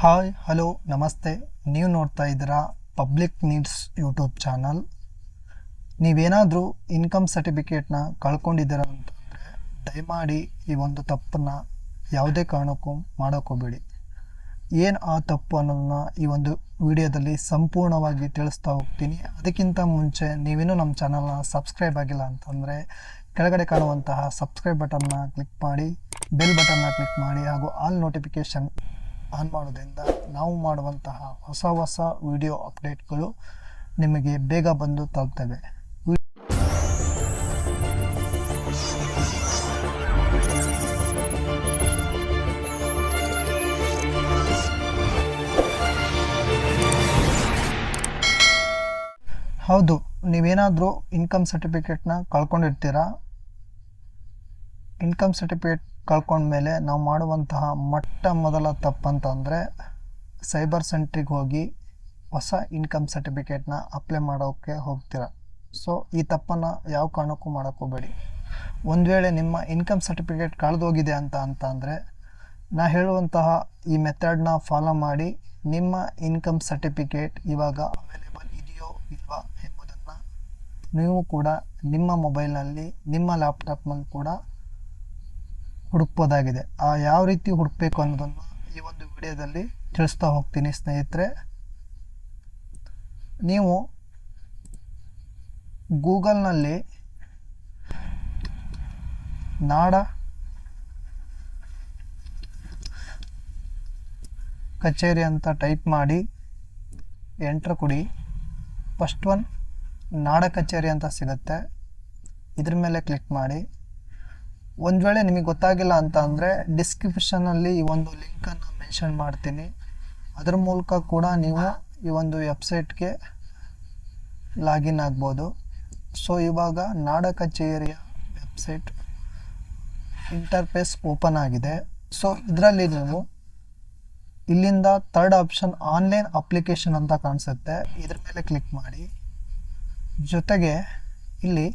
Hi hello ನಮಸ್ತೆ. ನೀವು ನೋಡ್ತಾ ಇದ್ದೀರಾ ಪಬ್ಲಿಕ್ ನೀಡ್ಸ್ ಯೂಟ್ಯೂಬ್ ಚಾನಲ್ ನೀವೇನಾದರೂ ಇನ್ಕಮ್ ಸರ್ಟಿಫಿಕೇಟ್ನ ಕಳ್ಕೊಂಡಿದ್ದೀರ ಅಂತಂದರೆ, ದಯಮಾಡಿ ಈ ಒಂದು ತಪ್ಪನ್ನು ಯಾವುದೇ ಕಾರಣಕ್ಕೂ ಮಾಡೋಕ್ಕೋಬೇಡಿ ಏನು ಆ ತಪ್ಪು ಅನ್ನೋದನ್ನ ಈ ಒಂದು ವಿಡಿಯೋದಲ್ಲಿ ಸಂಪೂರ್ಣವಾಗಿ ತಿಳಿಸ್ತಾ ಹೋಗ್ತೀನಿ. ಅದಕ್ಕಿಂತ ಮುಂಚೆ ನೀವೇನೂ ನಮ್ಮ ಚಾನಲ್ನ ಸಬ್ಸ್ಕ್ರೈಬ್ ಆಗಿಲ್ಲ ಅಂತಂದರೆ, ಕೆಳಗಡೆ ಕಾಣುವಂತಹ ಸಬ್ಸ್ಕ್ರೈಬ್ ಬಟನ್ನ ಕ್ಲಿಕ್ ಮಾಡಿ ಬೆಲ್ ಬಟನ್ನ ಕ್ಲಿಕ್ ಮಾಡಿ, ಹಾಗೂ ಆಲ್ ನೋಟಿಫಿಕೇಷನ್ ಆನ್ ಮಾಡೋದ್ರಿಂದ ನಾವು ಮಾಡುವಂತಹ ಹೊಸ ಹೊಸ ವಿಡಿಯೋ ಅಪ್ಡೇಟ್ಗಳು ನಿಮಗೆ ಬೇಗ ಬಂದು ತಲುಪ್ತವೆ. ಹೌದು, ನೀವೇನಾದರೂ ಇನ್ಕಮ್ ಸರ್ಟಿಫಿಕೇಟ್ನ ಕಳ್ಕೊಂಡಿರ್ತೀರಾ? ಇನ್ಕಮ್ ಸರ್ಟಿಫಿಕೇಟ್ ಕಳ್ಕೊಂಡ್ಮೇಲೆ ನಾವು ಮಾಡುವಂತಹ ಮೊಟ್ಟ ಮೊದಲ ತಪ್ಪಂತಂದರೆ ಸೈಬರ್ ಸೆಂಟ್ರಿಗೆ ಹೋಗಿ ಹೊಸ ಇನ್ಕಮ್ ಸರ್ಟಿಫಿಕೇಟ್ನ ಅಪ್ಲೈ ಮಾಡೋಕ್ಕೆ ಹೋಗ್ತೀರ. ಸೊ, ಈ ತಪ್ಪನ್ನು ಯಾವ ಕಾರಣಕ್ಕೂ ಮಾಡೋಕ್ಕೋಗಬೇಡಿ ಒಂದು ವೇಳೆ ನಿಮ್ಮ ಇನ್ಕಮ್ ಸರ್ಟಿಫಿಕೇಟ್ ಕಳೆದೋಗಿದೆ ಅಂತ ಅಂತ ಅಂದರೆ ನಾ ಹೇಳುವಂತಹ ಈ ಮೆಥಡ್ನ ಫಾಲೋ ಮಾಡಿ ನಿಮ್ಮ ಇನ್ಕಮ್ ಸರ್ಟಿಫಿಕೇಟ್ ಇವಾಗ ಅವೈಲೇಬಲ್ ಇದೆಯೋ ಇಲ್ವಾ ಎಂಬುದನ್ನು ನೀವು ಕೂಡ ನಿಮ್ಮ ಮೊಬೈಲ್ನಲ್ಲಿ, ನಿಮ್ಮ ಲ್ಯಾಪ್ಟಾಪ್ನಲ್ಲಿ ಕೂಡ ಹುಡುಕ್ಬೋದಾಗಿದೆ. ಆ ಯಾವ ರೀತಿ ಹುಡುಕ್ಬೇಕು ಅನ್ನೋದನ್ನು ಈ ಒಂದು ವಿಡಿಯೋದಲ್ಲಿ ತಿಳಿಸ್ತಾ ಹೋಗ್ತೀನಿ ಸ್ನೇಹಿತರೆ. ನೀವು ಗೂಗಲ್ನಲ್ಲಿ ನಾಡ ಕಚೇರಿ ಅಂತ ಟೈಪ್ ಮಾಡಿ ಎಂಟ್ರ್ ಕೊಡಿ. ಫಸ್ಟ್ ಒನ್ ನಾಡ ಕಚೇರಿ ಅಂತ ಸಿಗುತ್ತೆ. ಇದ್ರ ಮೇಲೆ ಕ್ಲಿಕ್ ಮಾಡಿ. ಒಂದು ವೇಳೆ ನಿಮಗೆ ಗೊತ್ತಾಗಿಲ್ಲ ಅಂತ ಅಂದರೆ ಡಿಸ್ಕ್ರಿಪ್ಷನಲ್ಲಿ ಈ ಒಂದು ಲಿಂಕನ್ನು ಮೆನ್ಷನ್ ಮಾಡ್ತೀನಿ. ಅದರ ಮೂಲಕ ಕೂಡ ನೀವು ಈ ಒಂದು ವೆಬ್ಸೈಟ್ಗೆ ಲಾಗಿನ್ ಆಗ್ಬೋದು. ಸೊ ಇವಾಗ ನಾಡ ಕಚೇರಿಯ ವೆಬ್ಸೈಟ್ ಇಂಟರ್ಫೇಸ್ ಓಪನ್ ಆಗಿದೆ. ಸೊ ಇದರಲ್ಲಿ ನೀವು ಇಲ್ಲಿಂದ ಥರ್ಡ್ ಆಪ್ಷನ್ ಆನ್ಲೈನ್ ಅಪ್ಲಿಕೇಶನ್ ಅಂತ ಕಾಣಿಸುತ್ತೆ. ಇದ್ರ ಮೇಲೆ ಕ್ಲಿಕ್ ಮಾಡಿ. ಜೊತೆಗೆ ಇಲ್ಲಿ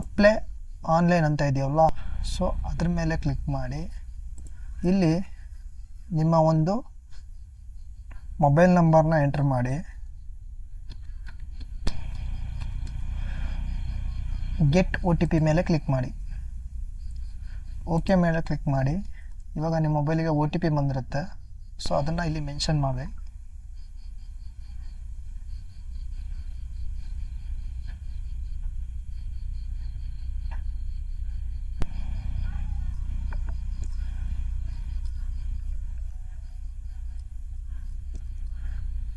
ಅಪ್ಲೈ ಆನ್ಲೈನ್ ಅಂತ ಇದೆಯಲ್ಲ, ಸೊ ಅದ್ರ ಮೇಲೆ ಕ್ಲಿಕ್ ಮಾಡಿ. ಇಲ್ಲಿ ನಿಮ್ಮ ಒಂದು ಮೊಬೈಲ್ ನಂಬರ್ನ ಎಂಟ್ರ್ ಮಾಡಿ. ಗೆಟ್ ಒ ಟಿ ಪಿ ಮೇಲೆ ಕ್ಲಿಕ್ ಮಾಡಿ. ಓಕೆ ಮೇಲೆ ಕ್ಲಿಕ್ ಮಾಡಿ. ಇವಾಗ ನಿಮ್ಮ ಮೊಬೈಲಿಗೆ ಒ ಟಿ ಪಿ ಬಂದಿರುತ್ತೆ. ಸೊ ಅದನ್ನು ಇಲ್ಲಿ ಮೆನ್ಷನ್ ಮಾಡಿ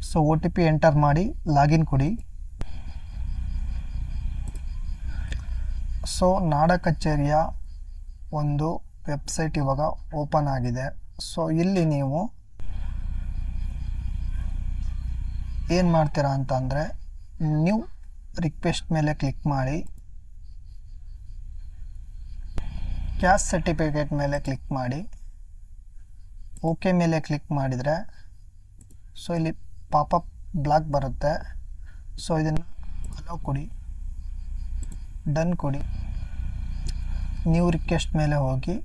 so O T P enter ಮಾಡಿ ಲಾಗಿನ್ ಕೊಡಿ. ಸೊ ನಾಡ ಕಚೇರಿಯ ಒಂದು ವೆಬ್ಸೈಟ್ ಇವಾಗ ಓಪನ್ ಆಗಿದೆ. ಸೊ ಇಲ್ಲಿ ನೀವು ಏನು ಮಾಡ್ತೀರಾ ಅಂತ ಅಂದರೆ ನ್ಯೂ ರಿಕ್ವೆಸ್ಟ್ ಮೇಲೆ ಕ್ಲಿಕ್ ಮಾಡಿ. ಕ್ಯಾಸ್ಟ್ ಸರ್ಟಿಫಿಕೇಟ್ ಮೇಲೆ ಕ್ಲಿಕ್ ಮಾಡಿ. ಓಕೆ ಮೇಲೆ ಕ್ಲಿಕ್ ಮಾಡಿದರೆ ಸೊ ಇಲ್ಲಿ ಪಾಪಪ್ ಬ್ಲಾಕ್ ಬರುತ್ತೆ. ಸೊ ಇದನ್ನು ಅಲೋ ಕೊಡಿ. ಡನ್ ಕೊಡಿ. ನ್ಯೂ ರಿಕ್ವೆಸ್ಟ್ ಮೇಲೆ ಹೋಗಿ.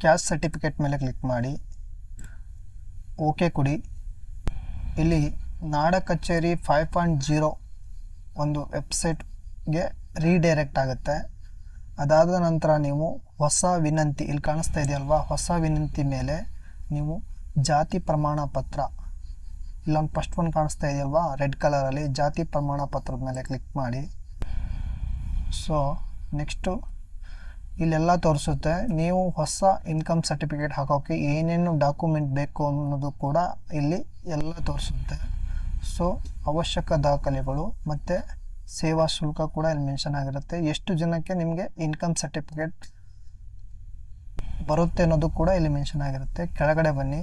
ಕ್ಯಾಶ್ ಸರ್ಟಿಫಿಕೇಟ್ ಮೇಲೆ ಕ್ಲಿಕ್ ಮಾಡಿ. ಓಕೆ ಕೊಡಿ. ಇಲ್ಲಿ ನಾಡ ಕಚೇರಿ ಫೈವ್ ಪಾಯಿಂಟ್ ಜೀರೋ ಒಂದು ವೆಬ್ಸೈಟ್ಗೆ ರೀಡೈರೆಕ್ಟ್ ಆಗುತ್ತೆ. ಅದಾದ ನಂತರ ನೀವು ಹೊಸ ವಿನಂತಿ, ಇಲ್ಲಿ ಕಾಣಿಸ್ತಾ ಇದೆಯಲ್ವಾ? ಹೊಸ ವಿನಂತಿ ಮೇಲೆ ನೀವು ಜಾತಿ ಪ್ರಮಾಣ ಪತ್ರ ಇಲ್ಲೊಂದು ಫಸ್ಟ್ ಒಂದು ಕಾಣಿಸ್ತಾ ಇದೆಯಲ್ವಾ? ರೆಡ್ ಕಲರಲ್ಲಿ ಜಾತಿ ಪ್ರಮಾಣ ಪತ್ರದ ಮೇಲೆ ಕ್ಲಿಕ್ ಮಾಡಿ. ಸೊ ನೆಕ್ಸ್ಟು ಇಲ್ಲೆಲ್ಲ ತೋರಿಸುತ್ತೆ. ನೀವು ಹೊಸ ಇನ್ಕಮ್ ಸರ್ಟಿಫಿಕೇಟ್ ಹಾಕೋಕ್ಕೆ ಏನೇನು ಡಾಕ್ಯುಮೆಂಟ್ ಬೇಕು ಅನ್ನೋದು ಕೂಡ ಇಲ್ಲಿ ಎಲ್ಲ ತೋರಿಸುತ್ತೆ. ಸೊ ಅವಶ್ಯಕ ದಾಖಲೆಗಳು ಮತ್ತು ಸೇವಾ ಶುಲ್ಕ ಕೂಡ ಇಲ್ಲಿ ಮೆನ್ಷನ್ ಆಗಿರುತ್ತೆ. ಎಷ್ಟು ಜನಕ್ಕೆ ನಿಮಗೆ ಇನ್ಕಮ್ ಸರ್ಟಿಫಿಕೇಟ್ ಬರುತ್ತೆ ಅನ್ನೋದು ಕೂಡ ಇಲ್ಲಿ ಮೆನ್ಷನ್ ಆಗಿರುತ್ತೆ. ಕೆಳಗಡೆ ಬನ್ನಿ.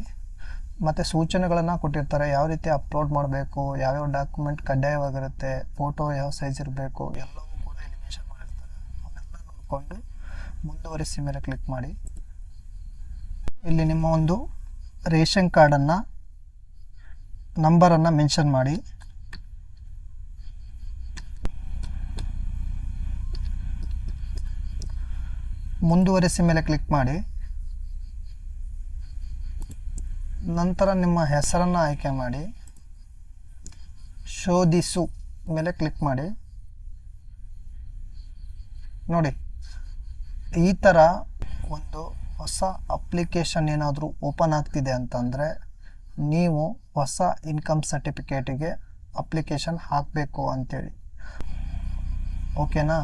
ಮತ್ತು ಸೂಚನೆಗಳನ್ನು ಕೊಟ್ಟಿರ್ತಾರೆ. ಯಾವ ರೀತಿ ಅಪ್ಲೋಡ್ ಮಾಡಬೇಕು, ಯಾವ್ಯಾವ ಡಾಕ್ಯುಮೆಂಟ್ ಕಡ್ಡಾಯವಾಗಿರುತ್ತೆ ಫೋಟೋ ಯಾವ ಸೈಜ್ ಇರಬೇಕು, ಎಲ್ಲವೂ ಕೂಡ ಇಲ್ಲಿ ಮೆನ್ಷನ್ ಮಾಡಿರ್ತಾರೆ. ಅವನ್ನೆಲ್ಲ ನೋಡಿಕೊಂಡು ಮುಂದುವರಿಸಿ ಮೇಲೆ ಕ್ಲಿಕ್ ಮಾಡಿ. ಇಲ್ಲಿ ನಿಮ್ಮ ಒಂದು ರೇಷನ್ ಕಾರ್ಡನ್ನು ನಂಬರನ್ನು ಮೆನ್ಷನ್ ಮಾಡಿ. ಮುಂದುವರಿಸಿ ಮೇಲೆ ಕ್ಲಿಕ್ ಮಾಡಿ. ನಂತರ ನಿಮ್ಮ ಹೆಸರನ್ನು ಆಯ್ಕೆ ಮಾಡಿ, ಶೋಧಿಸು ಮೇಲೆ ಕ್ಲಿಕ್ ಮಾಡಿ. ನೋಡಿ, ಈ ಥರ ಒಂದು ಹೊಸ ಅಪ್ಲಿಕೇಶನ್ ಏನಾದರೂ ಓಪನ್ ಆಗ್ತಿದೆ ಅಂತಂದರೆ, ನೀವು ಹೊಸ ಇನ್ಕಮ್ ಸರ್ಟಿಫಿಕೇಟಿಗೆ ಅಪ್ಲಿಕೇಶನ್ ಹಾಕಬೇಕು ಅಂತೇಳಿ. ಓಕೆನಾ?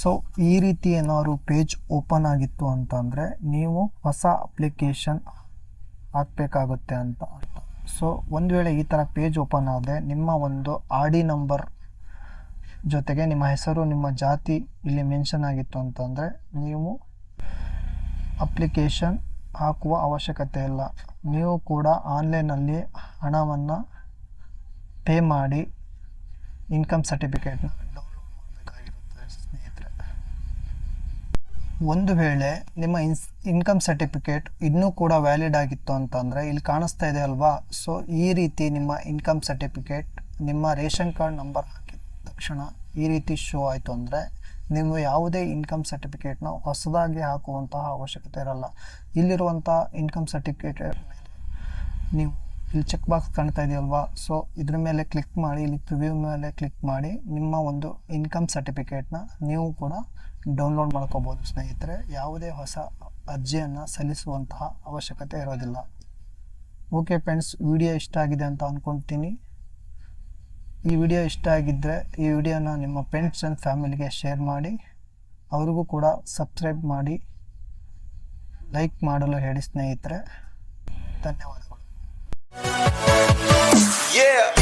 ಸೊ, ಈ ರೀತಿ ಏನಾದ್ರು ಪೇಜ್ ಓಪನ್ ಆಗಿತ್ತು ಅಂತಂದರೆ ನೀವು ಹೊಸ ಅಪ್ಲಿಕೇಶನ್ ಹಾಕಬೇಕಾಗುತ್ತೆ ಅಂತ ಅರ್ಥ. ಸೊ, ಒಂದು ವೇಳೆ ಈ ಥರ ಪೇಜ್ ಓಪನ್ ಆದರೆ ನಿಮ್ಮ ಒಂದು ಆರ್ ಡಿ ನಂಬರ್ ಜೊತೆಗೆ ನಿಮ್ಮ ಹೆಸರು, ನಿಮ್ಮ ಜಾತಿ ಇಲ್ಲಿ ಮೆನ್ಷನ್ ಆಗಿತ್ತು ಅಂತಂದರೆ ನೀವು ಅಪ್ಲಿಕೇಶನ್ ಹಾಕುವ ಅವಶ್ಯಕತೆ ಇಲ್ಲ. ನೀವು ಕೂಡ ಆನ್ಲೈನಲ್ಲಿ ಹಣವನ್ನು ಪೇ ಮಾಡಿ ಇನ್ಕಮ್ ಸರ್ಟಿಫಿಕೇಟ್ನ ಡೌನ್ಲೋಡ್ ಮಾಡಬೇಕಾಗಿರುತ್ತೆ ಸ್ನೇಹಿತರೆ ಒಂದು ವೇಳೆ ನಿಮ್ಮ ಇನ್ಸ್ ಇನ್ಕಮ್ ಸರ್ಟಿಫಿಕೇಟ್ ಇನ್ನೂ ಕೂಡ ವ್ಯಾಲಿಡ್ ಆಗಿತ್ತು ಅಂತಂದರೆ ಇಲ್ಲಿ ಕಾಣಿಸ್ತಾ ಇದೆ ಅಲ್ವಾ? ಸೊ ಈ ರೀತಿ ನಿಮ್ಮ ಇನ್ಕಮ್ ಸರ್ಟಿಫಿಕೇಟ್ ನಿಮ್ಮ ರೇಷನ್ ಕಾರ್ಡ್ ನಂಬರ್ ಹಾಕಿದ ತಕ್ಷಣ ಈ ರೀತಿ ಶೋ ಆಯಿತು ಅಂದರೆ ನೀವು ಯಾವುದೇ ಇನ್ಕಮ್ ಸರ್ಟಿಫಿಕೇಟ್ನ ಹೊಸದಾಗಿ ಹಾಕುವಂತಹ ಅವಶ್ಯಕತೆ ಇರಲ್ಲ. ಇಲ್ಲಿರುವಂಥ ಇನ್ಕಮ್ ಸರ್ಟಿಫಿಕೇಟ್ ನೀವು ಇಲ್ಲಿ ಚೆಕ್ ಬಾಕ್ಸ್ ಕಾಣ್ತಾ ಇದೆಯಲ್ವಾ ಸೊ ಇದ್ರ ಮೇಲೆ ಕ್ಲಿಕ್ ಮಾಡಿ, ಇಲ್ಲಿ ಪ್ರಿವ್ಯೂ ಮೇಲೆ ಕ್ಲಿಕ್ ಮಾಡಿ, ನಿಮ್ಮ ಒಂದು ಇನ್ಕಮ್ ಸರ್ಟಿಫಿಕೇಟ್ನ ನೀವು ಕೂಡ ಡೌನ್ಲೋಡ್ ಮಾಡ್ಕೋಬೋದು ಸ್ನೇಹಿತರೆ. ಯಾವುದೇ ಹೊಸ ಅರ್ಜಿಯನ್ನು ಸಲ್ಲಿಸುವಂತಹ ಅವಶ್ಯಕತೆ ಇರೋದಿಲ್ಲ. ಓಕೆ ಫ್ರೆಂಡ್ಸ್ ವಿಡಿಯೋ ಇಷ್ಟ ಆಗಿದೆ ಅಂತ ಅಂದ್ಕೊಳ್ತೀನಿ ಈ ವಿಡಿಯೋ ಇಷ್ಟ ಆಗಿದ್ದರೆ ಈ ವಿಡಿಯೋನ ನಿಮ್ಮ ಫ್ರೆಂಡ್ಸ್ ಆ್ಯಂಡ್ ಫ್ಯಾಮಿಲಿಗೆ ಶೇರ್ ಮಾಡಿ, ಅವ್ರಿಗೂ ಕೂಡ ಸಬ್ಸ್ಕ್ರೈಬ್ ಮಾಡಿ ಲೈಕ್ ಮಾಡಲು ಹೇಳಿ ಸ್ನೇಹಿತರೆ. ಧನ್ಯವಾದಗಳು. Yeah.